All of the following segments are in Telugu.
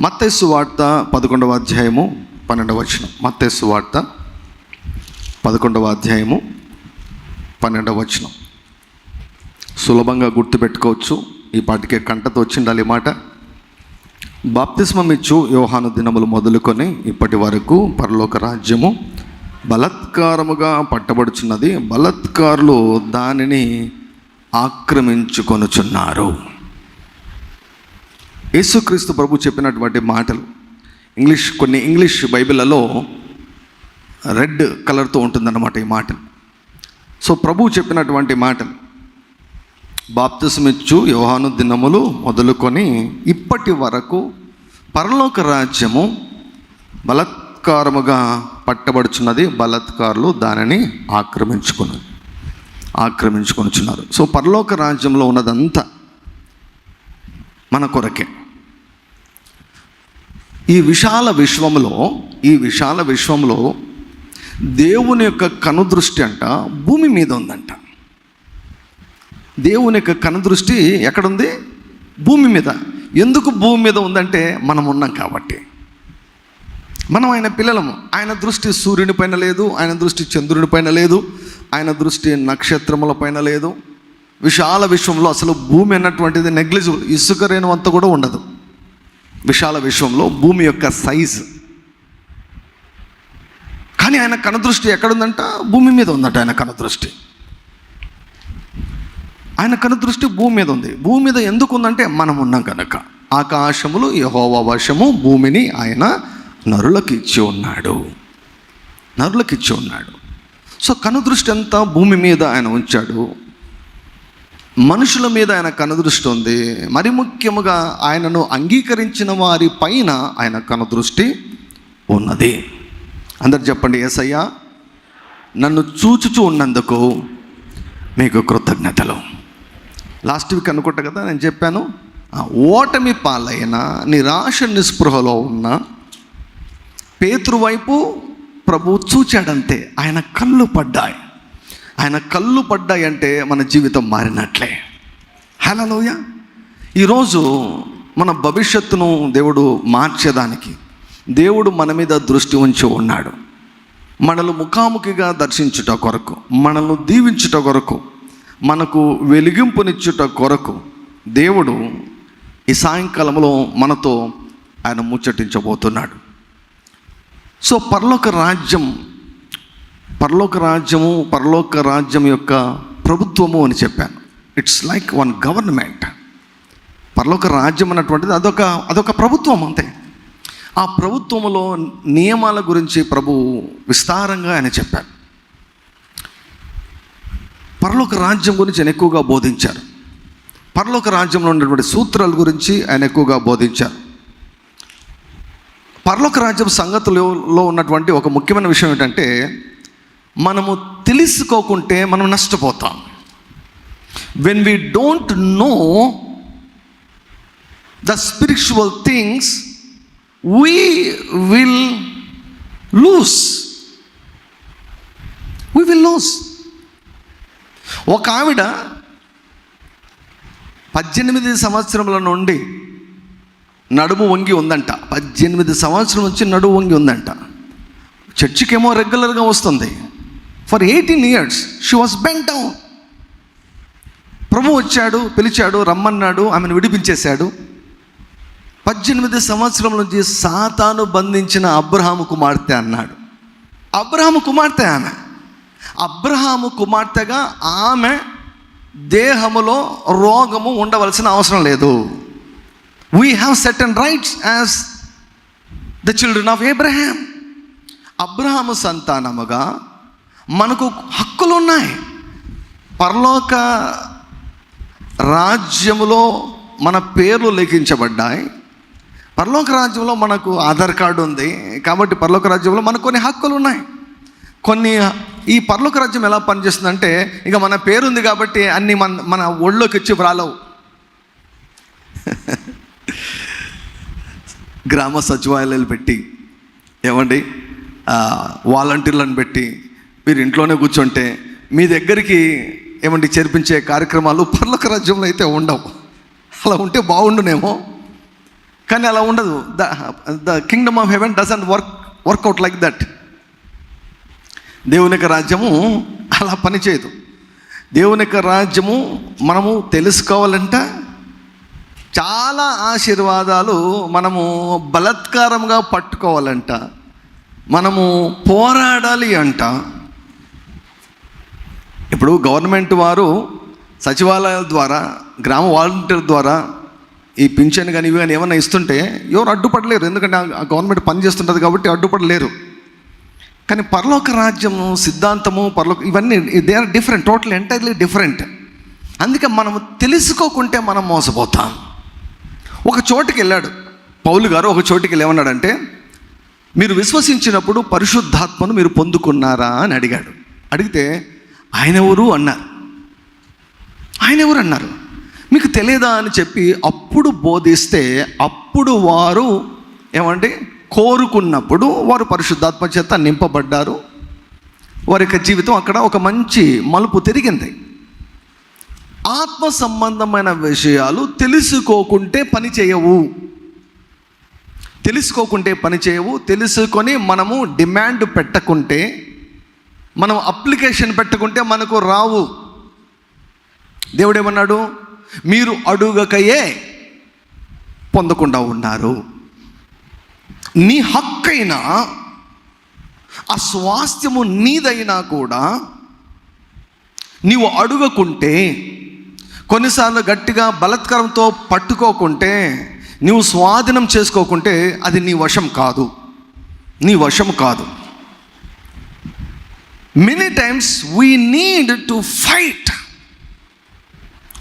మత్తేసు వార్త పదకొండవ అధ్యాయము పన్నెండవ వచనం. మత్తేసు వార్త పదకొండవ అధ్యాయము పన్నెండవ వచనం. సులభంగా గుర్తుపెట్టుకోవచ్చు. ఈ పాటికే కంటతో వచ్చిండాలి మాట. బాప్తిస్మమిచ్చు యోహాను దినములు మొదలుకొని ఇప్పటి వరకు పరలోక రాజ్యము బలత్కారముగా పట్టబడుచున్నది. బలత్కారులు దానిని ఆక్రమించుకొనుచున్నారు. యేసుక్రీస్తు ప్రభు చెప్పినటువంటి మాటలు ఇంగ్లీష్ కొన్ని ఇంగ్లీష్ బైబిళ్ళలో రెడ్ కలర్తో ఉంటుందన్నమాట ఈ మాటలు. సో ప్రభు చెప్పినటువంటి మాటలు బాప్తిసమిచ్చు యోహాను దినములు మొదలుకొని ఇప్పటి వరకు పరలోక రాజ్యము బలత్కారముగా పట్టబడుచున్నది బలత్కారులు దానిని ఆక్రమించుకున్నది ఆక్రమించుకొనుచున్నారు. సో పరలోక రాజ్యంలో ఉన్నదంతా మన కొరకే. ఈ విశాల విశ్వంలో ఈ విశాల విశ్వంలో దేవుని యొక్క కనుదృష్టి అంట భూమి మీద ఉందంట. దేవుని యొక్క కనుదృష్టి ఎక్కడుంది? భూమి మీద. ఎందుకు భూమి మీద ఉందంటే మనం ఉన్నాం కాబట్టి. మనం ఆయన పిల్లలము. ఆయన దృష్టి సూర్యుని పైన లేదు ఆయన దృష్టి చంద్రుని పైన లేదు ఆయన దృష్టి నక్షత్రముల పైన లేదు. విశాల విశ్వంలో అసలు భూమి అన్నటువంటిది నెగ్లిజిబుల్ ఇసుక రేణువంత కూడా ఉండదు. విశాల విశ్వంలో భూమి యొక్క సైజు కానీ ఆయన కనుదృష్టి ఎక్కడుందంట? భూమి మీద ఉందంట ఆయన కనుదృష్టి. ఆయన కనుదృష్టి భూమి మీద ఉంది. భూమి మీద ఎందుకు ఉందంటే మనం ఉన్నాం కనుక ఆకాశములు యహోవ వశము భూమిని ఆయన నరులకు ఇచ్చి ఉన్నాడు. నరులకు ఇచ్చి ఉన్నాడు. సో కనుదృష్టి అంతా భూమి మీద ఆయన ఉంచాడు. మనుషుల మీద ఆయన కనుదృష్టి ఉంది. మరి ముఖ్యముగా ఆయనను అంగీకరించిన వారి పైన ఆయన కనుదృష్టి ఉన్నది. అందరు చెప్పండి ఏసయ్యా నన్ను చూచుచూ ఉన్నందుకు మీకు కృతజ్ఞతలు. లాస్ట్ వీక్ అనుకుంటా కదా నేను చెప్పాను ఆ ఓటమి పాలైన నిరాశ నిస్పృహలో ఉన్న పేతురు వైపు ప్రభు చూచాడంతే ఆయన కళ్ళు పడ్డాయి. ఆయన కళ్ళు పడ్డాయి అంటే మన జీవితం మారినట్లే. హలోయ ఈరోజు మన భవిష్యత్తును దేవుడు మార్చేదానికి దేవుడు మన మీద దృష్టి ఉంచి ఉన్నాడు. మనల్ని ముఖాముఖిగా దర్శించుట కొరకు మనల్ని దీవించుట కొరకు మనకు వెలిగింపునిచ్చుట కొరకు దేవుడు ఈ సాయంకాలంలో మనతో ఆయన ముచ్చటించబోతున్నాడు. సో పర్లోక రాజ్యం పరలోక రాజ్యము పరలోక రాజ్యం యొక్క ప్రభుత్వము అని చెప్పాను. ఇట్స్ లైక్ వన్ గవర్నమెంట్ పరలోక రాజ్యం అన్నటువంటిది అదొక అదొక ప్రభుత్వం అంతే. ఆ ప్రభుత్వములో నియమాల గురించి ప్రభు విస్తారంగా ఆయన చెప్పారు. పరలోక రాజ్యం గురించి ఆయన ఎక్కువగా బోధించారు. పరలోక రాజ్యంలో ఉన్నటువంటి సూత్రాల గురించి ఆయన ఎక్కువగా బోధించారు. పరలోక రాజ్యం సంగతులలో ఉన్నటువంటి ఒక ముఖ్యమైన విషయం ఏంటంటే మనము తెలుసుకోకుంటే మనం నష్టపోతాం. When we don't know the spiritual things we will lose we will lose ఒక ఆవిడ పద్దెనిమిది సంవత్సరముల నుండి నడుము వంగి ఉందంట. పద్దెనిమిది సంవత్సరం నుంచి నడుము వంగి ఉందంట. చర్చికేమో రెగ్యులర్గా వస్తుంది. For eighteen years she was bent down ప్రభు వచ్చాడు పిలిచాడు రమ్మన్నాడు ఆమెను విడిపించేశాడు. పద్దెనిమిది సంవత్సరం నుంచి సాతాను బంధించిన అబ్రహాము కుమార్తె అన్నాడు. అబ్రహాము కుమార్తె ఆమె. అబ్రహాము కుమార్తెగా ఆమె దేహములో రోగము ఉండవలసిన అవసరం లేదు. We have set and rights as the children of Abraham Abraham సంతానముగా మనకు హక్కులు ఉన్నాయి పరలోక రాజ్యములో మన పేర్లు లిఖించబడ్డాయి. పరలోక రాజ్యంలో మనకు ఆధార్ కార్డు ఉంది. కాబట్టి పరలోక రాజ్యంలో మనకు కొన్ని హక్కులు ఉన్నాయి కొన్ని ఈ పరలోక రాజ్యం ఎలా పనిచేస్తుందంటే ఇక మన పేరుంది కాబట్టి అన్ని మన మన ఒళ్ళోకి వచ్చి రాలవు గ్రామ సచివాలయాలు పెట్టి ఏమండి? వాలంటీర్లను పెట్టి మీరు ఇంట్లోనే కూర్చుంటే మీ దగ్గరికి ఏమండి చేర్పించే కార్యక్రమాలు పర్లక రాజ్యంలో అయితే ఉండవు. అలా ఉంటే బాగుండునేమో. కానీ అలా ఉండదు. The the kingdom of heaven doesn't work work out like that. దేవుని యొక్క రాజ్యము అలా పనిచేయదు. దేవుని యొక్క రాజ్యము మనము తెలుసుకోవాలంట. చాలా ఆశీర్వాదాలు మనము బలత్కారంగా పట్టుకోవాలంట. మనము పోరాడాలి అంట. ఇప్పుడు గవర్నమెంట్ వారు సచివాలయాల ద్వారా గ్రామ వాలంటీర్ ద్వారా ఈ పింఛన్ కానీ ఇవి కానీ ఏమైనా ఇస్తుంటే ఎవరు అడ్డుపడలేరు. ఎందుకంటే ఆ గవర్నమెంట్ పనిచేస్తుంటుంది కాబట్టి అడ్డుపడలేరు. కానీ పరలోక రాజ్యము సిద్ధాంతము పరలోక ఇవన్నీ they are different total entirely different అందుకే మనం తెలుసుకోకుంటే మనం మోసపోతాం. ఒక చోటుకి వెళ్ళాడు. పౌలు గారు ఒక చోటుకి వెళ్ళి ఏమన్నాడంటే మీరు విశ్వసించినప్పుడు పరిశుద్ధాత్మను మీరు పొందుకున్నారా అని అడిగాడు. అడిగితే ఆయన ఎవరు అన్నారు. ఆయన ఎవరు అన్నారు? మీకు తెలియదా అని చెప్పి అప్పుడు బోధిస్తే అప్పుడు వారు ఏమంటే కోరుకున్నప్పుడు వారు పరిశుద్ధాత్మ చేత నింపబడ్డారు. వారి యొక్క జీవితం అక్కడ ఒక మంచి మలుపు తిరిగింది. ఆత్మ సంబంధమైన విషయాలు తెలుసుకోకుంటే పని చేయవు. తెలుసుకోకుంటే పని చేయవు. తెలుసుకొని మనము డిమాండ్ పెట్టకుంటే మనం అప్లికేషన్ పెట్టుకుంటే మనకు రావు. దేవుడేమన్నాడు? మీరు అడుగకయే పొందకుండా ఉన్నారు. నీ హక్కైన ఆ స్వాస్థ్యము నీదైనా కూడా నీవు అడుగకుంటే కొన్నిసార్లు గట్టిగా బలత్కారంతో పట్టుకోకుంటే నీవు స్వాధీనం చేసుకోకుంటే అది నీ వశం కాదు. నీ వశం కాదు. Many times we need to fight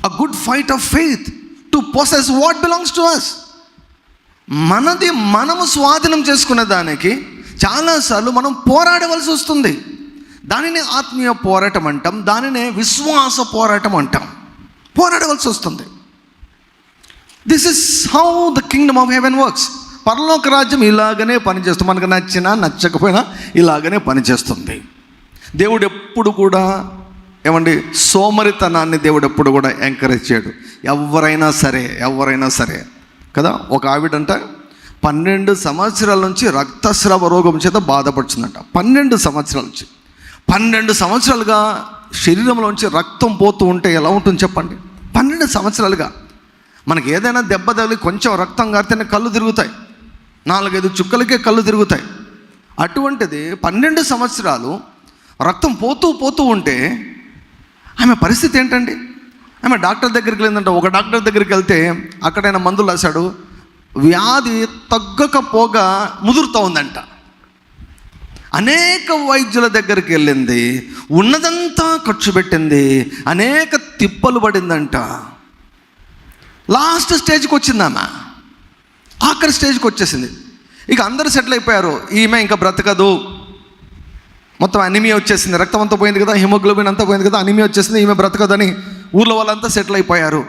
a good fight of faith to possess what belongs to us మనది మనము స్వాధీనం చేసుకునే దానికి చాలాసార్లు మనం పోరాడవలసి వస్తుంది. దానిని ఆత్మీయ పోరాటం అంటాం దానినే విశ్వాస పోరాటం అంటాం. పోరాడవలసి వస్తుంది. This is how the kingdom of heaven works పరలోక రాజ్యం ఇలాగనే పనిచేస్తుంది మనకు నచ్చినా నచ్చకపోయినా ఇలాగనే పనిచేస్తుంది. దేవుడు ఎప్పుడు కూడా ఏమండి సోమరితనాన్ని దేవుడు ఎప్పుడు కూడా ఎంకరేజ్ చేయడు. ఎవరైనా సరే ఎవరైనా సరే. కదా? ఒక ఆవిడంట పన్నెండు సంవత్సరాల నుంచి రక్తస్రావ రోగం చేత బాధపడుతుందంట. పన్నెండు సంవత్సరాల నుంచి. పన్నెండు సంవత్సరాలుగా శరీరంలోంచి రక్తం పోతూ ఉంటే ఎలా ఉంటుంది చెప్పండి? పన్నెండు సంవత్సరాలుగా. మనకి ఏదైనా దెబ్బ తగిలి కొంచెం రక్తం కారితేనే కళ్ళు తిరుగుతాయి. నాలుగైదు చుక్కలకే కళ్ళు తిరుగుతాయి. అటువంటిది పన్నెండు సంవత్సరాలు రక్తం పోతూ పోతూ ఉంటే ఆమె పరిస్థితి ఏంటండి? ఆమె డాక్టర్ దగ్గరికి వెళ్ళిందంట. ఒక డాక్టర్ దగ్గరికి వెళ్తే అక్కడైనా మందులు రాశాడు. వ్యాధి తగ్గకపోగా ముదురుతూ ఉందంట. అనేక వైద్యుల దగ్గరికి వెళ్ళింది. ఉన్నదంతా ఖర్చు పెట్టింది. అనేక తిప్పలు పడిందంట. లాస్ట్ స్టేజ్కి వచ్చిందామా ఆఖరి స్టేజ్కి వచ్చేసింది. ఇక అందరు సెటిల్ అయిపోయారు. ఈమె ఇంకా బ్రతకదు. మొత్తం అనిమియా వచ్చేసింది. రక్తం అంతా పోయింది కదా హిమోగ్లోబిన్ అంతా పోయింది కదా అనిమియా వచ్చేసింది ఈమె బ్రతకదని ఊర్లో వాళ్ళంతా సెటిల్ అయిపోయారు.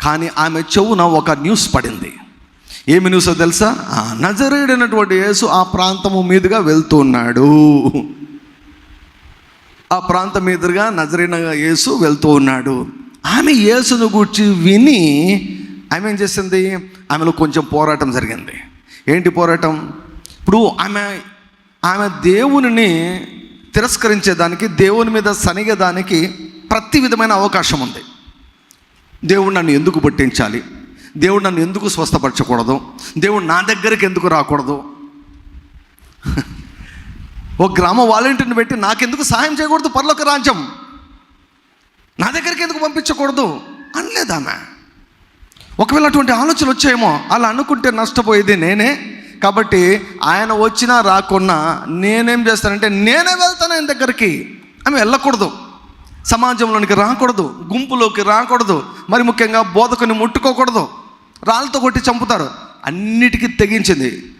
కానీ ఆమె చెవున ఒక న్యూస్ పడింది. ఏమి న్యూస్ తెలుసా? ఆ నజరేడైనటువంటి యేసు ఆ ప్రాంతము మీదుగా వెళ్తున్నాడు ఆ ప్రాంతం మీదుగా నజరైన యేసు వెళ్తూ ఉన్నాడు. ఆమె యేసును గూర్చి విని ఆమె ఏం చేసింది? ఆమెలో కొంచెం పోరాటం జరిగింది. ఏంటి పోరాటం? ఇప్పుడు ఆమె ఆమె దేవునిని తిరస్కరించేదానికి దేవుని మీద సనిగేదానికి ప్రతి విధమైన అవకాశం ఉంది. దేవుడు నన్ను ఎందుకు పుట్టించాలి? దేవుడు నన్ను ఎందుకు స్వస్థపరచకూడదు? దేవుడు నా దగ్గరికి ఎందుకు రాకూడదు? ఒక గ్రామ వాలంటీర్ని పెట్టి నాకెందుకు సహాయం చేయకూడదు? పర్లోక రాజ్యం. నా దగ్గరికి ఎందుకు పంపించకూడదు? అనలేదామె ఒకవేళ అటువంటి ఆలోచనలు వచ్చాయేమో అలా అనుకుంటే నష్టపోయేది నేనే. కాబట్టి ఆయన వచ్చినా రాకున్నా నేనేం చేస్తానంటే నేనే వెళ్తాను ఆయన దగ్గరికి. ఆమె వెళ్ళకూడదు. సమాజంలోనికి రాకూడదు. గుంపులోకి రాకూడదు. మరి ముఖ్యంగా బోధకుని ముట్టుకోకూడదు. రాళ్ళతో కొట్టి చంపుతారు అన్నిటికీ తెగించింది.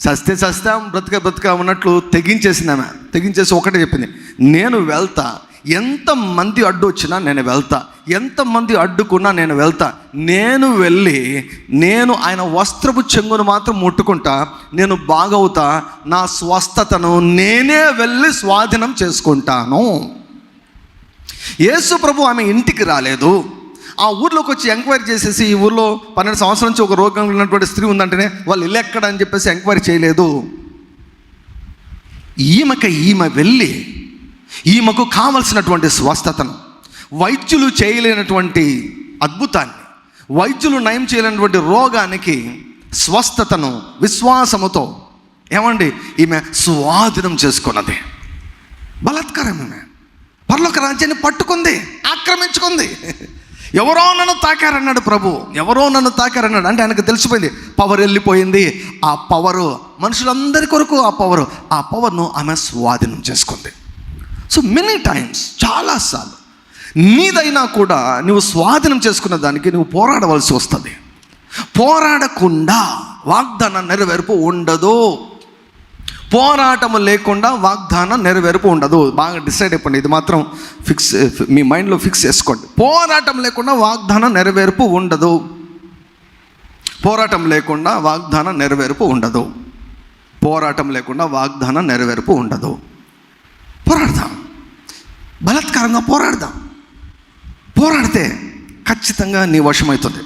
సస్తే సస్తాం బ్రతిక బ్రతిక ఉన్నట్లు తెగించేసింది ఆమె. తెగించేసి ఒకటే చెప్పింది. నేను వెళ్తా. ఎంతమంది అడ్డు వచ్చినా నేను వెళ్తా. ఎంతమంది అడ్డుకున్నా నేను వెళ్తా. నేను వెళ్ళి నేను ఆయన వస్త్రపు చెంగును మాత్రం ముట్టుకుంటా. నేను బాగవుతా. నా స్వస్థతను నేనే వెళ్ళి స్వాధీనం చేసుకుంటాను. యేసు ప్రభు ఆమె ఇంటికి రాలేదు. ఆ ఊర్లోకి వచ్చి ఎంక్వైరీ చేసేసి ఈ ఊర్లో పన్నెండు సంవత్సరాల నుంచి ఒక రోగం ఉన్నటువంటి స్త్రీ ఉందంటేనే వాళ్ళు ఇల్లు ఎక్కడ అని చెప్పేసి ఎంక్వైరీ చేయలేదు. ఈమెక ఈమె వెళ్ళి ఈమెకు కావలసినటువంటి స్వస్థతను వైద్యులు చేయలేనటువంటి అద్భుతాన్ని వైద్యులు నయం చేయలేనటువంటి రోగానికి స్వస్థతను విశ్వాసముతో ఏమండి? ఈమె స్వాధీనం చేసుకున్నది. బలాత్కారం ఈమె పర్లోక రాజ్యాన్ని పట్టుకుంది ఆక్రమించుకుంది. ఎవరో నన్ను తాకారన్నాడు ప్రభు. ఎవరో నన్ను తాకారన్నాడు. అంటే ఆయనకు తెలిసిపోయింది పవర్ వెళ్ళిపోయింది. ఆ పవరు మనుషులందరి కొరకు ఆ పవరు ఆ పవర్ను ఆమె స్వాధీనం చేసుకుంది సో మెనీ టైమ్స్ చాలాసార్లు. నీదైనా కూడా నువ్వు స్వాధీనం చేసుకున్న దానికి నువ్వు పోరాడవలసి వస్తుంది. పోరాడకుండా వాగ్దానం నెరవేర్పు ఉండదు. పోరాటము లేకుండా వాగ్దానం నెరవేర్పు ఉండదు. బాగా డిసైడ్ అయిపోండి ఇది మాత్రం ఫిక్స్ మీ మైండ్లో ఫిక్స్ చేసుకోండి. పోరాటం లేకుండా వాగ్దానం నెరవేర్పు ఉండదు. పోరాటం లేకుండా వాగ్దానం నెరవేర్పు ఉండదు. పోరాటం లేకుండా వాగ్దానం నెరవేర్పు ఉండదు. పోరాడదాం. బలాత్కారంగా పోరాడదాం. పోరాడితే ఖచ్చితంగా నీ వశమవుతుంది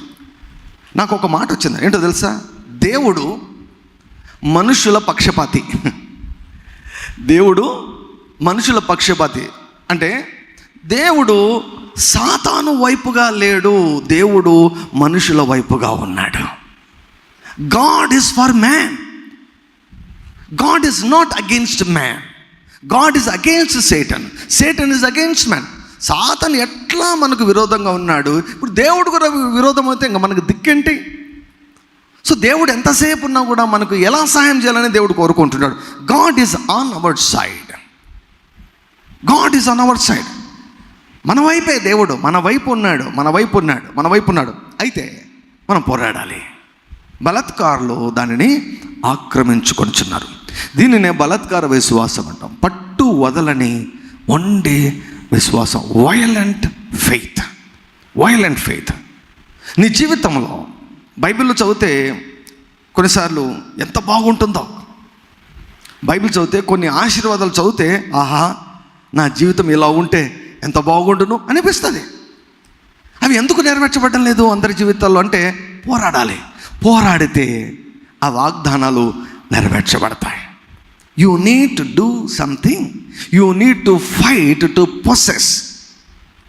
నాకు ఒక మాట వచ్చింది. ఏంటో తెలుసా? దేవుడు మనుషుల పక్షపాతి. దేవుడు మనుషుల పక్షపాతి. అంటే దేవుడు సాతాను వైపుగా లేడు. దేవుడు మనుషుల వైపుగా ఉన్నాడు. God is for man God is not against man God is against Satan Satan is against man Satan ఎట్లా మనకు విరోధంగా ఉన్నాడు? ఇప్పుడు దేవుడు కూడా విరోధం అయితే ఇంకా మనకు దిక్కేంటి? సో దేవుడు ఎంతసేపు ఉన్నా కూడా మనకు ఎలా సహాయం చేయాలని దేవుడు కోరుకుంటున్నాడు? God is on our side God is on our side మన వైపే దేవుడు మన వైపు ఉన్నాడు మన వైపు ఉన్నాడు మన వైపు ఉన్నాడు. అయితే మనం పోరాడాలి. బలత్కారులు దానిని ఆక్రమించుకొనిచున్నారు. దీనినే బలత్కార విశ్వాసం అంటాం. పట్టు వదలని వండే విశ్వాసం. వయలెంట్ ఫెయిత్ వయలెంట్ ఫెయిత్ నీ జీవితంలో బైబిల్లో చదివితే కొన్నిసార్లు ఎంత బాగుంటుందో. బైబిల్ చదివితే కొన్ని ఆశీర్వాదాలు చదివితే ఆహా నా జీవితం ఇలా ఉంటే ఎంత బాగుండును అనిపిస్తుంది. అవి ఎందుకు నెరవేర్చబడడం లేదు అందరి జీవితాల్లో అంటే పోరాడాలి. పోరాడితే ఆ వాగ్దానాలు నెరవేర్చబడతాయి. You need to do something you need to fight to possess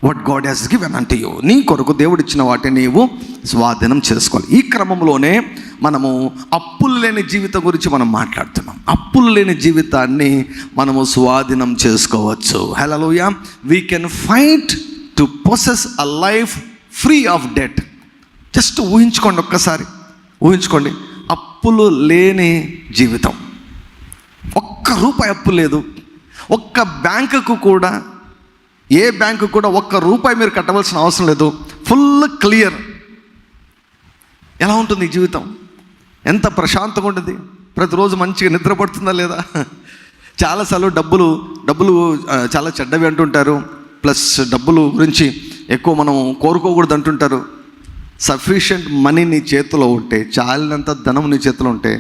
what God has given అంటే యూ నీ కొరకు దేవుడిచ్చిన వాటిని నీవు స్వాధీనం చేసుకోవాలి. ఈ క్రమంలోనే మనము అప్పులు లేని జీవితం గురించి మనం మాట్లాడుతున్నాం. అప్పులు లేని జీవితాన్ని మనము స్వాధీనం చేసుకోవచ్చు. Hallelujah we can fight to possess a life free of debt just ఊహించుకోండి ఒక్కసారి. ఊహించుకోండి. అప్పులు లేని జీవితం. ఒక్క రూపాయి అప్పు లేదు. ఒక్క బ్యాంకుకు కూడా ఏ బ్యాంకు కూడా ఒక్క రూపాయి మీరు కట్టవలసిన అవసరం లేదు. Full clear. ఎలా ఉంటుంది ఈ జీవితం? ఎంత ప్రశాంతంగా ఉంటుంది? ప్రతిరోజు మంచిగా నిద్ర పడుతుందా లేదా చాలాసార్లు డబ్బులు డబ్బులు చాలా చెడ్డవి అంటుంటారు. ప్లస్ డబ్బులు గురించి ఎక్కువ మనం కోరుకోకూడదు అంటుంటారు. సఫిషియంట్ మనీ నీ చేతిలో ఉంటే చాలినంత ధనం నీ చేతిలో ఉంటే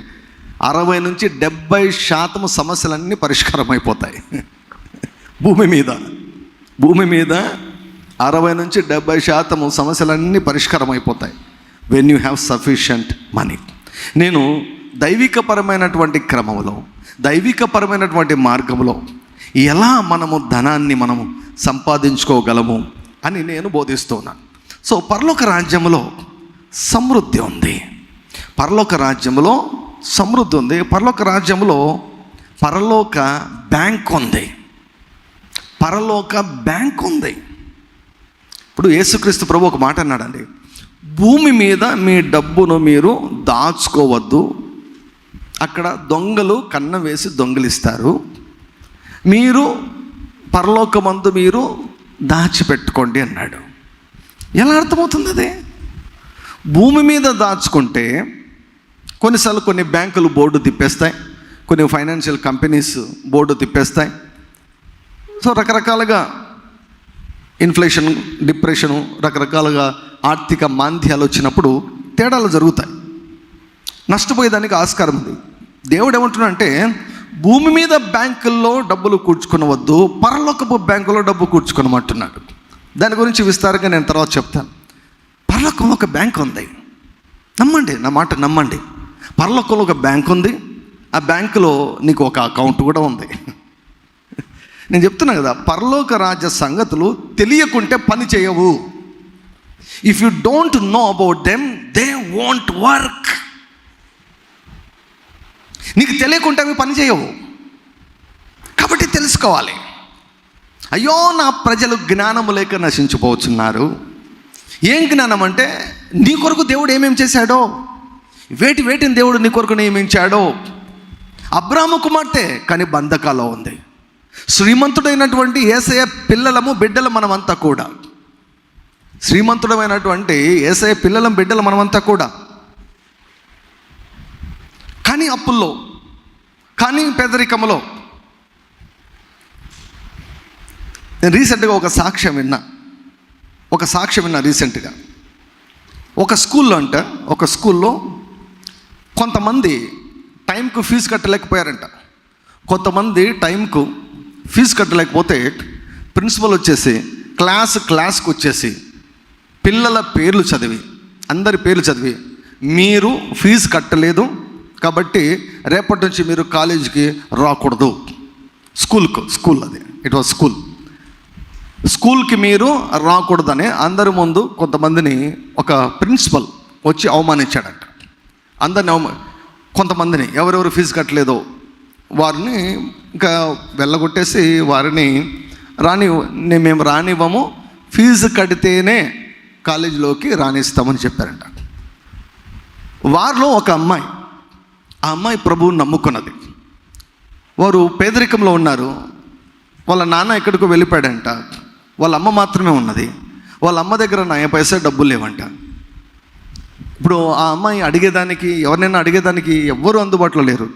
అరవై నుంచి డెబ్బై శాతం సమస్యలన్నీ పరిష్కారం అయిపోతాయి భూమి మీద భూమి మీద అరవై నుంచి డెబ్బై శాతం సమస్యలన్నీ పరిష్కారం అయిపోతాయి when you have sufficient money నేను దైవికపరమైనటువంటి క్రమంలో దైవికపరమైనటువంటి మార్గంలో ఎలా మనము ధనాన్ని మనము సంపాదించుకోగలము అని నేను బోధిస్తున్నాను సో పర్లోక రాజ్యంలో సమృద్ధి ఉంది. పరలోక రాజ్యంలో సమృద్ధి ఉంది. పరలోక రాజ్యంలో పరలోక బ్యాంక్ ఉంది. పరలోక బ్యాంక్ ఉంది. ఇప్పుడు యేసుక్రీస్తు ప్రభు ఒక మాట అన్నాడండి. భూమి మీద మీ డబ్బును మీరు దాచుకోవద్దు. అక్కడ దొంగలు కన్న వేసి దొంగిలిస్తారు. మీరు పరలోకమందు మీరు దాచిపెట్టుకోండి అన్నాడు. ఎలా అర్థమవుతుంది అది? భూమి మీద దాచుకుంటే కొన్నిసార్లు కొన్ని బ్యాంకులు బోర్డు తిప్పేస్తాయి కొన్ని ఫైనాన్షియల్ కంపెనీస్ బోర్డు తిప్పేస్తాయి. సో రకరకాలుగా ఇన్ఫ్లేషన్ డిప్రెషను రకరకాలుగా ఆర్థిక మాంద్యాలు వచ్చినప్పుడు తేడాలు జరుగుతాయి. నష్టపోయేదానికి ఆస్కారం ఉంది. దేవుడు ఏమంటున్నాడంటే భూమి మీద బ్యాంకుల్లో డబ్బులు కూర్చుకునవద్దు పరలోకపు బ్యాంకులో డబ్బు కూర్చుకునమంటున్నాడు. దాని గురించి విస్తారంగా నేను తర్వాత చెప్తాను. పరలోకం ఒక బ్యాంక్ ఉంది. నమ్మండి నా మాట నమ్మండి. పరలోకంలో ఒక బ్యాంక్ ఉంది. ఆ బ్యాంకులో నీకు ఒక అకౌంట్ కూడా ఉంది. నేను చెప్తున్నా కదా పరలోక రాజ్య సంగతులు తెలియకుంటే పని చేయవు. If you don't know about them they won't work నీకు తెలియకుంటే అవి పని చేయవు. కాబట్టి తెలుసుకోవాలి. అయ్యో నా ప్రజలు జ్ఞానము లేక నశించిపోతున్నారు. ఏం జ్ఞానం అంటే నీ కొరకు దేవుడు ఏమేం చేశాడో? వేటి వేటిని దేవుడు నీ కొరకు నియమించాడో? అబ్రాహ్మ కుమార్తె కానీ బంధకాలో ఉంది. శ్రీమంతుడైనటువంటి ఏసయ పిల్లలము బిడ్డలు మనమంతా కూడా. శ్రీమంతుడమైనటువంటి ఏసయ పిల్లలం బిడ్డలు మనమంతా కూడా. కానీ అప్పుల్లో కానీ పేదరికంలో నేను రీసెంట్గా ఒక సాక్ష్యం విన్నా. ఒక సాక్ష్యం విన్నా రీసెంట్గా. ఒక స్కూల్లో అంట ఒక స్కూల్లో కొంతమంది టైంకు ఫీజు కట్టలేకపోయారంట. కొంతమంది టైంకు ఫీజు కట్టలేకపోతే ప్రిన్సిపల్ వచ్చేసి క్లాస్ క్లాస్కి వచ్చేసి పిల్లల పేర్లు చదివి అందరి పేర్లు చదివి మీరు ఫీజు కట్టలేదు కాబట్టి రేపటి నుంచి మీరు కాలేజీకి రాకూడదు. స్కూల్కు స్కూల్ అది ఇట్ వాజ్ స్కూల్ స్కూల్కి మీరు రాకూడదని అందరి ముందు కొంతమందిని ఒక ప్రిన్సిపల్ వచ్చి అవమానించాడంట. అందరిని కొంతమందిని ఎవరెవరు ఫీజు కట్టలేదో వారిని ఇంకా వెళ్ళగొట్టేసి వారిని రాని మేము రానివ్వము ఫీజు కడితేనే కాలేజీలోకి రాణిస్తామని చెప్పారంట. వారిలో ఒక అమ్మాయి ఆ అమ్మాయి ప్రభువుని నమ్ముకున్నది. వారు పేదరికంలో ఉన్నారు. వాళ్ళ నాన్న ఎక్కడికో వెళ్ళిపోయాడంట. వాళ్ళ అమ్మ మాత్రమే ఉన్నది. వాళ్ళ అమ్మ దగ్గర నయ పైసా డబ్బులు లేవంట. ఇప్పుడు ఆ అమ్మాయి అడిగేదానికి ఎవరినైనా అడిగేదానికి ఎవ్వరూ అందుబాటులో లేరు.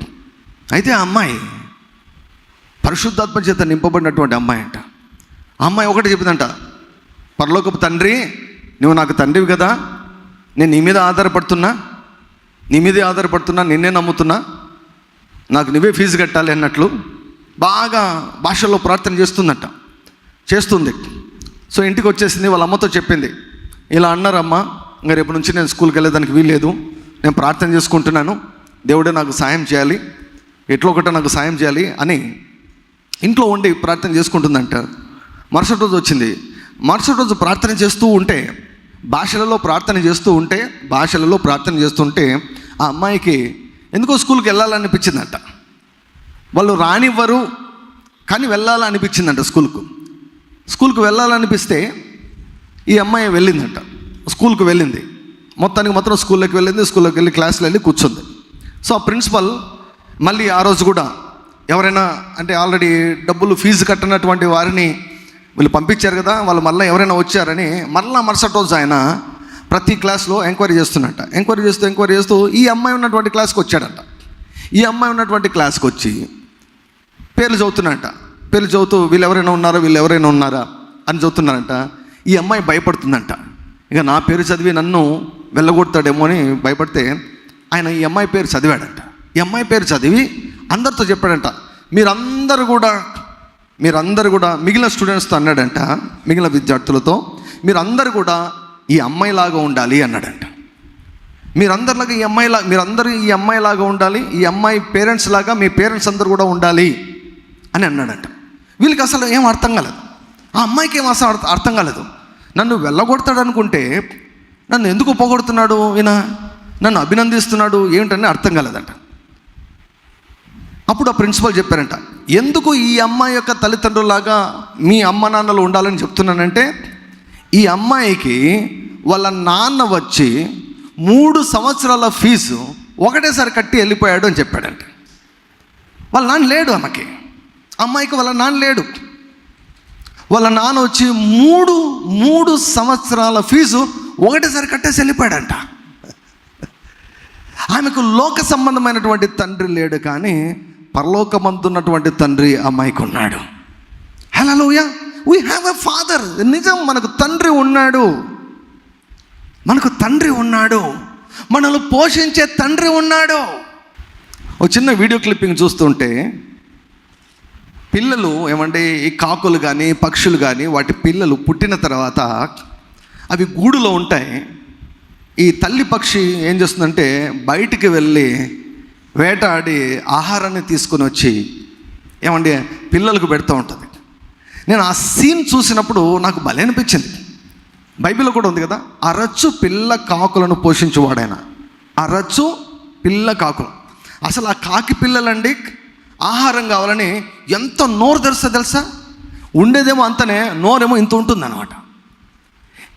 అయితే ఆ అమ్మాయి పరిశుద్ధాత్మ చేత నింపబడినటువంటి అమ్మాయి అంట. ఆ అమ్మాయి ఒకటి చెప్పిందంట పరలోకపు తండ్రి నువ్వు నాకు తండ్రివి కదా. నేను నీ మీద ఆధారపడుతున్నా. నీ మీదే ఆధారపడుతున్నా. నిన్నే నమ్ముతున్నా. నాకు నువ్వే ఫీజు కట్టాలి అన్నట్లు బాగా భాషల్లో ప్రార్థన చేస్తుందంట. చేస్తుంది. సో ఇంటికి వచ్చేసింది వాళ్ళ అమ్మతో చెప్పింది ఇలా అన్నారమ్మా ఇంకా రేపు నుంచి నేను స్కూల్కి వెళ్ళేదానికి వీల్లేదు. నేను ప్రార్థన చేసుకుంటున్నాను. దేవుడే నాకు సాయం చేయాలి. ఎట్లా ఒకటో నాకు సాయం చేయాలి అని ఇంట్లో ఉండి ప్రార్థన చేసుకుంటుందంట. మరుసటి రోజు వచ్చింది. మరుసటి రోజు ప్రార్థన చేస్తూ ఉంటే భాషలలో ప్రార్థన చేస్తూ ఉంటే భాషలలో ప్రార్థన చేస్తుంటే ఆ అమ్మాయికి ఎందుకో స్కూల్కి వెళ్ళాలనిపించిందంట. వాళ్ళు రానివ్వరు కానీ వెళ్ళాలనిపించిందంట స్కూల్కు. స్కూల్కి వెళ్ళాలనిపిస్తే ఈ అమ్మాయి వెళ్ళిందంట. స్కూల్కి వెళ్ళింది. మొత్తానికి మాత్రం స్కూల్లోకి వెళ్ళింది స్కూల్లోకి వెళ్ళి క్లాస్లో వెళ్ళి కూర్చుంది. సో ఆ ప్రిన్సిపల్ మళ్ళీ ఆ రోజు కూడా ఎవరైనా అంటే ఆల్రెడీ డబ్బులు ఫీజు కట్టినటువంటి వారిని వీళ్ళు పంపించారు కదా వాళ్ళు మళ్ళీ ఎవరైనా వచ్చారని మళ్ళీ మరుసటి రోజు ఆయన ప్రతి క్లాస్లో ఎంక్వైరీ చేస్తున్నట్ట. ఎంక్వైరీ చేస్తూ ఎంక్వైరీ చేస్తూ ఈ అమ్మాయి ఉన్నటువంటి క్లాస్కి వచ్చాడంట. ఈ అమ్మాయి ఉన్నటువంటి క్లాస్కి వచ్చి పేర్లు చదువుతున్నాడంట పేర్లు చదువుతూ వీళ్ళు ఎవరైనా ఉన్నారా వీళ్ళు ఎవరైనా ఉన్నారా అని చదువుతున్నారంట. ఈ అమ్మాయి భయపడుతుందంట. ఇక నా పేరు చదివి నన్ను వెళ్ళగొడతాడేమో అని భయపడితే ఆయన ఈ అమ్మాయి పేరు చదివాడంట. ఈ అమ్మాయి పేరు చదివి అందరితో చెప్పాడంట. మీరందరూ కూడా మీరందరూ కూడా మిగిలిన స్టూడెంట్స్తో అన్నాడంట మిగిలిన విద్యార్థులతో మీరందరూ కూడా ఈ అమ్మాయిలాగా ఉండాలి అన్నాడంట. మీరందరిలాగా ఈ అమ్మాయిలా మీరందరూ ఈ అమ్మాయిలాగా ఉండాలి ఈ అమ్మాయి పేరెంట్స్ లాగా మీ పేరెంట్స్ అందరూ కూడా ఉండాలి అని అన్నాడంట. వీళ్ళకి అసలు ఏం అర్థం కాలేదు. ఆ అమ్మాయికి ఏం అసలు అర్థం కాలేదు. నన్ను వెళ్ళగొడతాడు అనుకుంటే నన్ను ఎందుకు పోగొడుతున్నాడు ఈయన? నన్ను అభినందిస్తున్నాడు ఏమిటని అర్థం కాలేదంట. అప్పుడు ఆ ప్రిన్సిపల్ చెప్పారంట ఎందుకు ఈ అమ్మాయి యొక్క తల్లిదండ్రులాగా మీ అమ్మ నాన్నలు ఉండాలని చెప్తున్నానంటే ఈ అమ్మాయికి వాళ్ళ నాన్న వచ్చి మూడు సంవత్సరాల ఫీజు ఒకటేసారి కట్టి వెళ్ళిపోయాడు అని చెప్పాడంట. వాళ్ళ నాన్న లేడు ఆమెకి. అమ్మాయికి వాళ్ళ నాన్న లేడు. వాళ్ళ నాన్న వచ్చి మూడు మూడు సంవత్సరాల ఫీజు ఒకటేసారి కట్టేసి వెళ్ళిపోయాడంట. ఆమెకు లోక సంబంధమైనటువంటి తండ్రి లేడు కానీ పరలోకమంతున్నటువంటి తండ్రి అమ్మాయికి ఉన్నాడు. హలోయ వీ హ్యావ్ ఎ ఫాదర్ నిజం మనకు తండ్రి ఉన్నాడు. మనకు తండ్రి ఉన్నాడు. మనల్ని పోషించే తండ్రి ఉన్నాడు. ఒక చిన్న వీడియో క్లిప్పింగ్ చూస్తుంటే పిల్లలు ఏమంటే ఈ కాకులు కానీ పక్షులు కానీ వాటి పిల్లలు పుట్టిన తర్వాత అవి గూడులో ఉంటాయి. ఈ తల్లి పక్షి ఏం చేస్తుందంటే బయటికి వెళ్ళి వేటాడి ఆహారాన్ని తీసుకొని వచ్చి ఏమండి పిల్లలకు పెడుతూ ఉంటుంది. నేను ఆ సీన్ చూసినప్పుడు నాకు భలే అనిపించింది. బైబిల్లో కూడా ఉంది కదా అరచు పిల్ల కాకులను పోషించువాడైన. అరచు పిల్ల కాకులు. అసలు ఆ కాకి పిల్లలండి ఆహారం కావాలని ఎంత నోరు తెరుస్తా తెలుసా? ఉండేదేమో అంతనే నోరేమో ఇంత ఉంటుంది అనమాట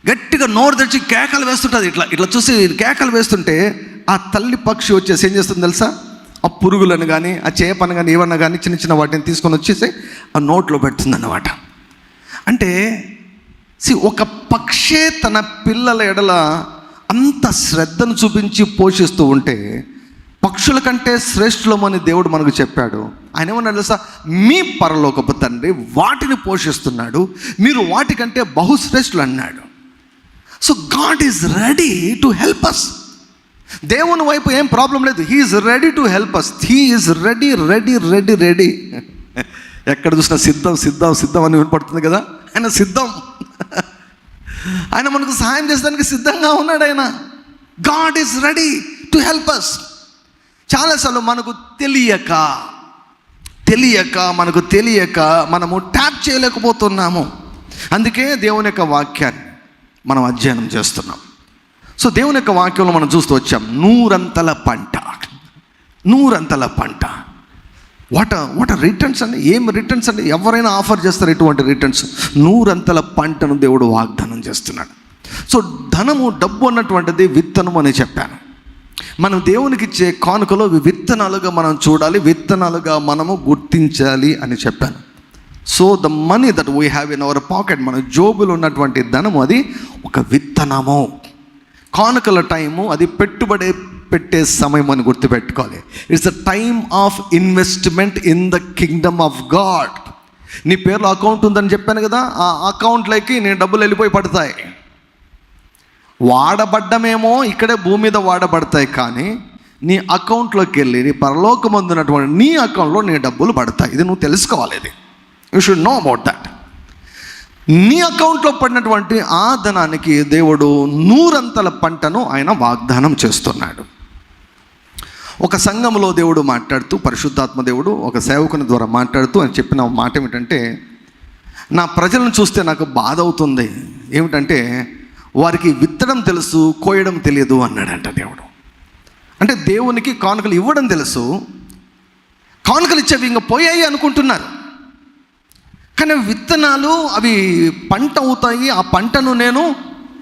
గట్టిగా నోరు తెరిచి కేకలు వేస్తుంటుంది ఇట్లా ఇట్లా చూసి కేకలు వేస్తుంటే ఆ తల్లి పక్షి వచ్చేసి ఏం చేస్తుంది తెలుసా? ఆ పురుగులను కానీ ఆ చేపను కానీ ఏమన్నా కానీ చిన్న చిన్న వాటిని తీసుకొని వచ్చేసి ఆ నోట్లో పెడుతుంది అన్నమాట అంటే సి ఒక పక్షే తన పిల్లల ఎడల అంత శ్రద్ధను చూపించి పోషిస్తూ ఉంటే పక్షుల కంటే శ్రేష్ఠులమని దేవుడు మనకు చెప్పాడు. ఆయన ఏమన్నా తెలుసా? మీ పరలోకపు తండ్రి వాటిని పోషిస్తున్నాడు మీరు వాటికంటే బహుశ్రేష్ఠులు అన్నాడు. So God is ready to help us దేవుని వైపు ఏం ప్రాబ్లం లేదు. He is ready to help us he is ready ready ready ready. ఎక్కడ చూసినా సిద్ధం సిద్ధం సిద్ధం అని వినపడుతుంది కదా? ఆయన సిద్ధం. ఆయన మనకు సహాయం చేసడానికి సిద్ధంగా ఉన్నాడు ఆయన. God is ready to help us చాలాసార్లు మనకు తెలియక తెలియక మనకు తెలియక మనము ట్యాప్ చేయలేకపోతున్నాము. అందుకే దేవుని యొక్క వాక్యాన్ని మనం అధ్యయనం చేస్తున్నాం. సో దేవుని యొక్క వాక్యంలో మనం చూస్తూ వచ్చాం నూరంతల పంట. నూరంతల పంట. వాట వాట రిటర్న్స్ అండి. ఏం రిటర్న్స్ అండి? ఎవరైనా ఆఫర్ చేస్తారు ఇటువంటి రిటర్న్స్ నూరంతల పంటను దేవుడు వాగ్దానం చేస్తున్నాడు. సో ధనము డబ్బు అన్నటువంటిది విత్తనం అని చెప్పాను. మనం దేవునికి ఇచ్చే కానుకలో విత్తనాలుగా మనం చూడాలి విత్తనాలుగా మనము గుర్తించాలి అని చెప్పాను. So the money that we have in our pocket మన జోబులో ఉన్నటువంటి ధనము అది ఒక విత్తనము. కానుకల టైము అది పెట్టుబడి పెట్టే సమయం అని గుర్తుపెట్టుకోవాలి. It's the time of investment in the kingdom of God నీ పేరులో అకౌంట్ ఉందని చెప్పాను కదా? ఆ అకౌంట్లోకి నేను డబ్బులు వెళ్ళిపోయి పడతాయి. వాడబడ్డమేమో ఇక్కడే భూమి మీద వాడబడతాయి కానీ నీ అకౌంట్లోకి వెళ్ళి నీ పరలోకమందున్నటువంటి నీ అకౌంట్లో నీ డబ్బులు పడతాయి. ఇది నువ్వు తెలుసుకోవాలి ఇది. You should know about that నీ అకౌంట్లో పడినటువంటి ఆ ధనానికి దేవుడు నూరంతల పంటను ఆయన వాగ్దానం చేస్తున్నాడు. ఒక సంఘంలో దేవుడు మాట్లాడుతూ పరిశుద్ధాత్మ దేవుడు ఒక సేవకుని ద్వారా మాట్లాడుతూ అని చెప్పిన మాట ఏమిటంటే నా ప్రజలను చూస్తే నాకు బాధ అవుతుంది ఏమిటంటే వారికి విత్తడం తెలుసు కోయడం తెలియదు అన్నాడంట దేవుడు. అంటే దేవునికి కానుకలు ఇవ్వడం తెలుసు కానుకలు ఇచ్చేవి ఇంకా పోయాయి అనుకుంటున్నారు. కానీ విత్తనాలు అవి పంట అవుతాయి ఆ పంటను నేను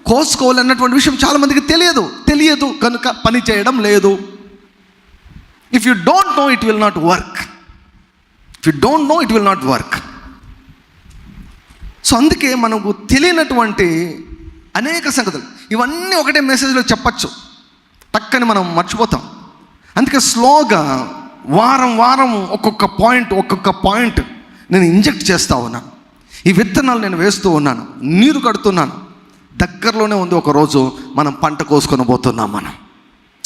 కోసుకోవాలన్నటువంటి విషయం చాలామందికి తెలియదు. తెలియదు కనుక పని చేయడం లేదు. If you don't know it will not work if you don't know it will not work so అందుకే మనకు తెలియనటువంటి అనేక సంగతులు. ఇవన్నీ ఒకటే మెసేజ్లో చెప్పచ్చు. టక్కని మనం మర్చిపోతాం. అందుకే స్లోగా వారం వారం ఒక్కొక్క పాయింట్ ఒక్కొక్క పాయింట్ నేను ఇంజెక్ట్ చేస్తూ ఉన్నాను. ఈ విత్తనాలు నేను వేస్తూ ఉన్నాను. నీరు కడుతున్నాను. దగ్గరలోనే ఉంది ఒకరోజు మనం పంట కోసుకొని పోతున్నాం మనం.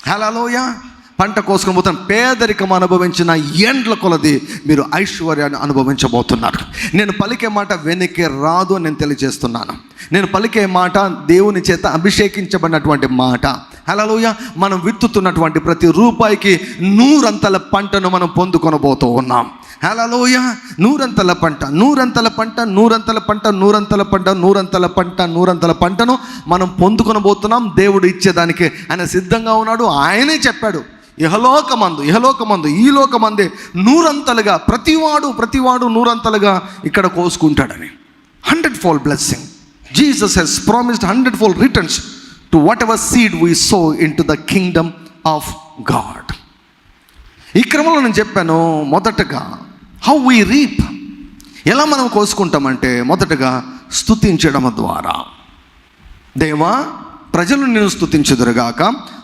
హలోయా పంట కోసుకొని పోతాం పేదరికం అనుభవించిన ఎండ్ల కొలది మీరు ఐశ్వర్యాన్ని అనుభవించబోతున్నారు. నేను పలికే మాట వెనక్కి రాదు అని నేను తెలియజేస్తున్నాను. నేను పలికే మాట దేవుని చేత అభిషేకించబడినటువంటి మాట. హలోయ మనం విత్తుతున్నటువంటి ప్రతి రూపాయికి నూరంతల పంటను మనం పొందుకొనబోతూ ఉన్నాం. హలలోయ నూరంతల పంట నూరంతల పంట నూరంతల పంట నూరంతల పంట నూరంతల పంట నూరంతల పంటను మనం పొందుకొనబోతున్నాం దేవుడు ఇచ్చేదానికి ఆయన సిద్ధంగా ఉన్నాడు. ఆయనే చెప్పాడు ఇహలోకమందు ఇహలోకమందు ఈ లోకమందే నూరంతలుగా ప్రతివాడు ప్రతివాడు నూరంతలుగా ఇక్కడ కోసుకుంటాడని. Hundred fold blessing Jesus he's promised hundred fold returns to whatever seed we sow into the kingdom of God ఈ క్రమంలో నేను చెప్పాను మొదటగా హౌ వీ రీప్ ఎలా మనం కోసుకుంటామంటే మొదటగా స్థుతించడం ద్వారా. దేవా ప్రజలు నిన్ను స్థుతించుదురుగాక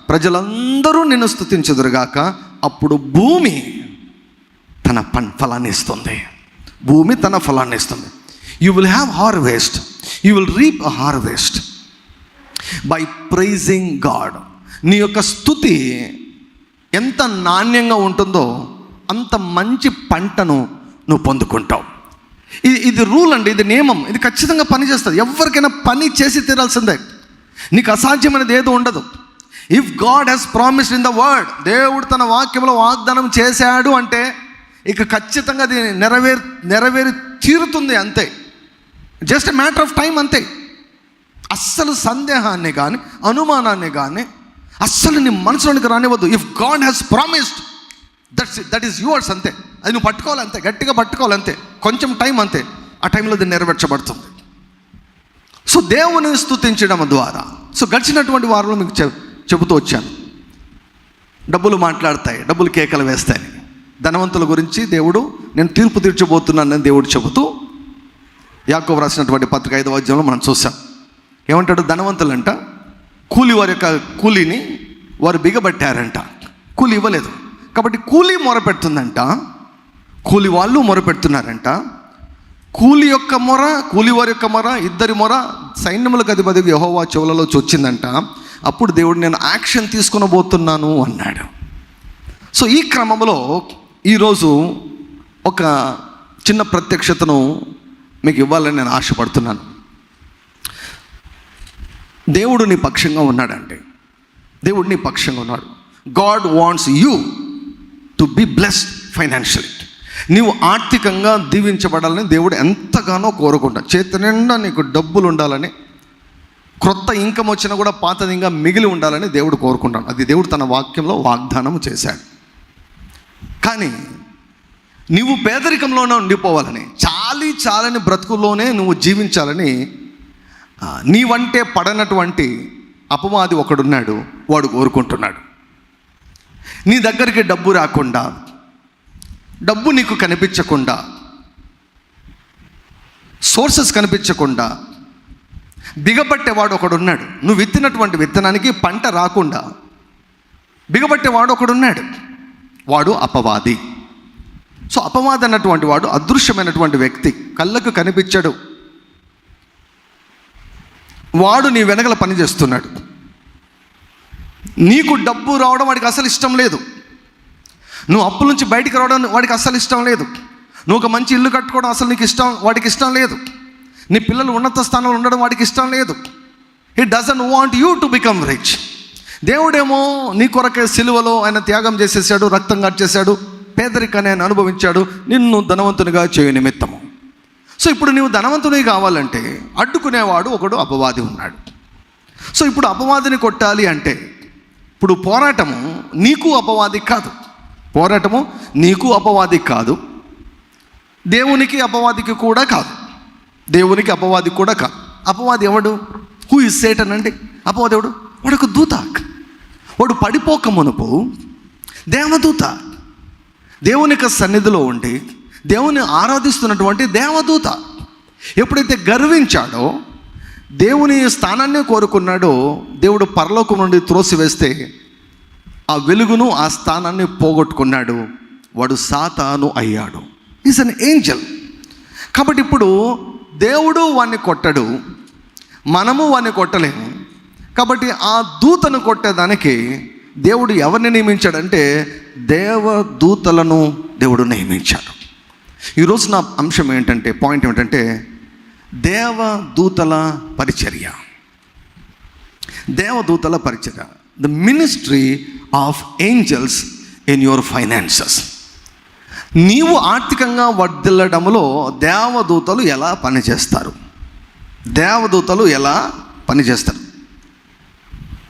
ప్రజలందరూ నిన్ను స్థుతించుదురుగాక అప్పుడు భూమి తన పన్ ఫలాన్ని ఇస్తుంది. భూమి తన ఫలాన్ని ఇస్తుంది. You will have harvest you will reap a harvest by praising God నీ యొక్క స్థుతి ఎంత నాణ్యంగా ఉంటుందో అంత మంచి పంటను నువ్వు పొందుకుంటావు. ఇది ఇది రూల్ అండి ఇది నియమం ఇది ఖచ్చితంగా పని చేస్తుంది. ఎవరికైనా పని చేసి తీరాల్సిందే. నీకు అసాధ్యమైనది ఏదో ఉండదు. If God he's promised in the word దేవుడు తన వాక్యంలో వాగ్దానం చేశాడు అంటే ఇక ఖచ్చితంగా అది నెరవేరు నెరవేరి తీరుతుంది అంతే. జస్ట్ మ్యాటర్ ఆఫ్ టైం అంతే. అస్సలు సందేహాన్ని కానీ అనుమానాన్ని కానీ అస్సలు నీ మనసులోనికి రానివ్వద్దు. If God has promised that's that is yours అంతే. అది నువ్వు పట్టుకోవాలి అంతే గట్టిగా పట్టుకోవాలి అంతే. కొంచెం టైం అంతే. ఆ టైంలో అది నెరవేర్చబడుతుంది. సో దేవుని స్తుతించడం ద్వారా సో గడిచినటువంటి వారంలో మీకు చెబుతూ వచ్చాను. డబ్బులు మాట్లాడతాయి డబ్బులు కేకలు వేస్తాయి. ధనవంతుల గురించి దేవుడు నేను తీర్పు తీర్చబోతున్నానని దేవుడు చెబుతూ యాకో రాసినటువంటి పత్రిక ఐదవ అధ్యాయంలో మనం చూసాం ఏమంటాడు? ధనవంతులంట కూలి వారి యొక్క కూలీని వారు బిగబట్టారంట. కూలి ఇవ్వలేదు. కాబట్టి కూలీ మొరపెడుతుందంట. కూలి వాళ్ళు మొరపెడుతున్నారంట. కూలి యొక్క మొర కూలి వారి యొక్క మొర ఇద్దరి మొర సైన్యములకు అధిపతి యహోవా చెవులలో వచ్చిందంట అప్పుడు దేవుడు నేను యాక్షన్ తీసుకుని పోతున్నాను అన్నాడు. సో ఈ క్రమంలో ఈరోజు ఒక చిన్న ప్రత్యక్షతను మీకు ఇవ్వాలని నేను ఆశపడుతున్నాను. దేవుడు నీ పక్షంగా ఉన్నాడండి. దేవుడు నీ పక్షంగా ఉన్నాడు. God wants you to be blessed financial నీవు ఆర్థికంగా దీవించబడాలని దేవుడు ఎంతగానో కోరుకుంటా చేతి నిండా నీకు డబ్బులు ఉండాలని క్రొత్త ఇంకం వచ్చినా కూడా పాతది ఇంకా మిగిలి ఉండాలని దేవుడు కోరుకుంటాడు. అది దేవుడు తన వాక్యంలో వాగ్దానం చేశాడు. కానీ నువ్వు పేదరికంలోనే ఉండిపోవాలని చాలి చాలని బ్రతుకుల్లోనే నువ్వు జీవించాలని నీవంటే పడనటువంటి అపవాది ఒకడున్నాడు వాడు కోరుకుంటున్నాడు. నీ దగ్గరికి డబ్బు రాకుండా డబ్బు నీకు కనిపించకుండా సోర్సెస్ కనిపించకుండా బిగబట్టేవాడు ఒకడున్నాడు. నువ్వు విత్తినటువంటి విత్తనానికి పంట రాకుండా బిగబట్టేవాడు ఒకడున్నాడు. వాడు అపవాది. సో అపవాది అన్నటువంటి వాడు అదృశ్యమైనటువంటి వ్యక్తి. కళ్ళకు కనిపించడు. వాడు నీ వెనకల పని చేస్తున్నాడు. నీకు డబ్బు రావడం వాడికి అసలు ఇష్టం లేదు. నువ్వు అప్పుల నుంచి బయటికి రావడం వాడికి అస్సలు ఇష్టం లేదు. నువ్వు ఒక మంచి ఇల్లు కట్టుకోవడం అసలు నీకు ఇష్టం వాడికి ఇష్టం లేదు. నీ పిల్లలు ఉన్నత స్థానంలో ఉండడం వాడికి ఇష్టం లేదు. It doesn't want you to become rich దేవుడేమో నీ కొరకే సిలువలో ఆయన త్యాగం చేసేసాడు రక్తం చేశాడు పేదరికాన్ని ఆయన అనుభవించాడు నిన్ను ధనవంతునిగా చేయ నిమిత్తము. సో ఇప్పుడు నీవు ధనవంతుని కావాలంటే అడ్డుకునేవాడు ఒకడు అపవాది ఉన్నాడు. సో ఇప్పుడు అపవాదిని కొట్టాలి అంటే ఇప్పుడు పోరాటము నీకు అపవాది కాదు. పోరాటము నీకు అపవాది కాదు. దేవునికి అపవాదికి కూడా కాదు. దేవునికి అపవాది కూడా కాదు. అపవాది ఎవడు? హూ ఇస్ సేటన్ అండి? అపవాది ఎవడు? వాడు ఒక దూత. వాడు పడిపోక మునుపు దేవదూత దేవుని యొక్క సన్నిధిలో ఉండి దేవుని ఆరాధిస్తున్నటువంటి దేవదూత ఎప్పుడైతే గర్వించాడో దేవుని స్థానాన్ని కోరుకున్నాడో దేవుడు పరలోకం నుండి త్రోసివేస్తే ఆ వెలుగును ఆ స్థానాన్ని పోగొట్టుకున్నాడు. వాడు సాతాను అయ్యాడు. ఈజ్ అన్ ఏంజల్ కాబట్టి ఇప్పుడు దేవుడు వాణ్ణి కొట్టడు. మనము వాణ్ణి కొట్టలేము. కాబట్టి ఆ దూతను కొట్టేదానికి దేవుడు ఎవరిని నియమించాడంటే దేవదూతలను దేవుడు నియమించాడు. ఈరోజు నా అంశం ఏంటంటే పాయింట్ ఏమిటంటే దేవదూతల పరిచర్య. దేవదూతల పరిచర్య. The ministry of angels in your finances నీవు ఆర్థికంగా వర్దిల్లడంలో దేవదూతలు ఎలా పనిచేస్తారు? దేవదూతలు ఎలా పనిచేస్తారు?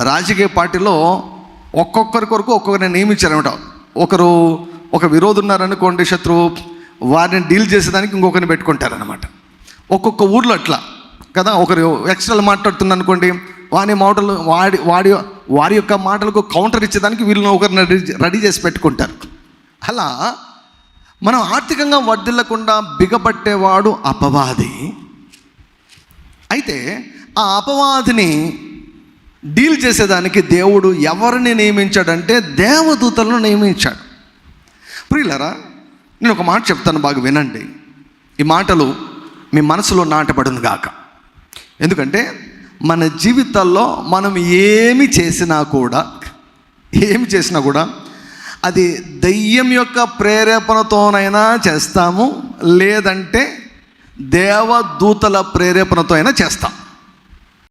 రాజకీయ పార్టీలో ఒక్కొక్కరి కొరకు ఒక్కొక్కరిని నియమించారనమాట ఒకరు ఒక విరోధున్నారనుకోండి శత్రువు వారిని డీల్ చేసేదానికి ఇంకొకరిని పెట్టుకుంటారనమాట ఒక్కొక్క ఊర్లో అట్లా. కదా ఒకరు ఎక్స్ట్రా మాట్లాడుతున్నా అనుకోండి వాని మాటలు వాడి వాడి వారి యొక్క మాటలకు కౌంటర్ ఇచ్చేదానికి వీళ్ళని ఒకరిని రెడీ రెడీ చేసి పెట్టుకుంటారు. అలా మనం ఆర్థికంగా వర్ధిల్లకుండా బిగబట్టేవాడు అపవాది. అయితే ఆ అపవాదిని డీల్ చేసేదానికి దేవుడు ఎవరిని నియమించాడంటే దేవదూతలను నియమించాడు. ప్రియులరా నేను ఒక మాట చెప్తాను బాగా వినండి. ఈ మాటలు మీ మనసులో నాటబడింది గాక. ఎందుకంటే మన జీవితాల్లో మనం ఏమి చేసినా కూడా ఏమి చేసినా కూడా అది దయ్యం యొక్క ప్రేరేపణతోనైనా చేస్తాము లేదంటే దేవదూతల ప్రేరేపణతో అయినా చేస్తాం.